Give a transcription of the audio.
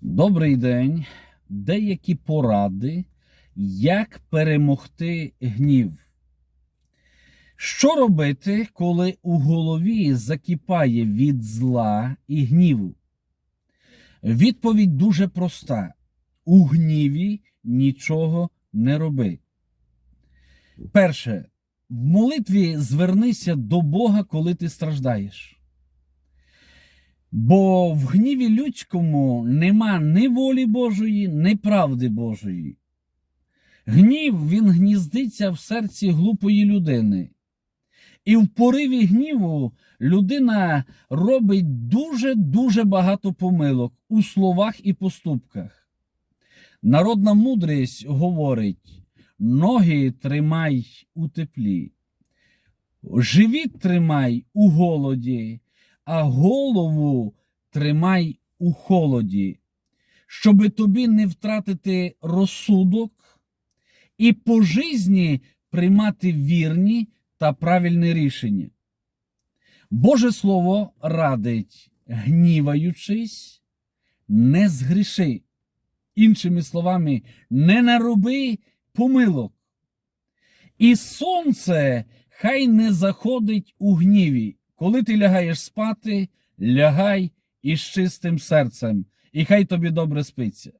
Добрий день. Деякі поради, як перемогти гнів. Що робити, коли у голові закипає від зла і гніву? Відповідь дуже проста: у гніві нічого не роби. Перше, в молитві звернися до Бога, коли ти страждаєш. Бо в гніві людському нема ні волі Божої, ні правди Божої. Гнів він гніздиться в серці глупої людини. І в пориві гніву людина робить дуже-дуже багато помилок у словах і поступках. Народна мудрість говорить: ноги тримай у теплі, живіт тримай у голоді, а голову тримай у холоді, щоби тобі не втратити розсудок і по житті приймати вірні та правильні рішення. Боже Слово радить, гніваючись, не згріши. Іншими словами, не нароби помилок. І сонце хай не заходить у гніві. Коли ти лягаєш спати, лягай із чистим серцем, і хай тобі добре спиться.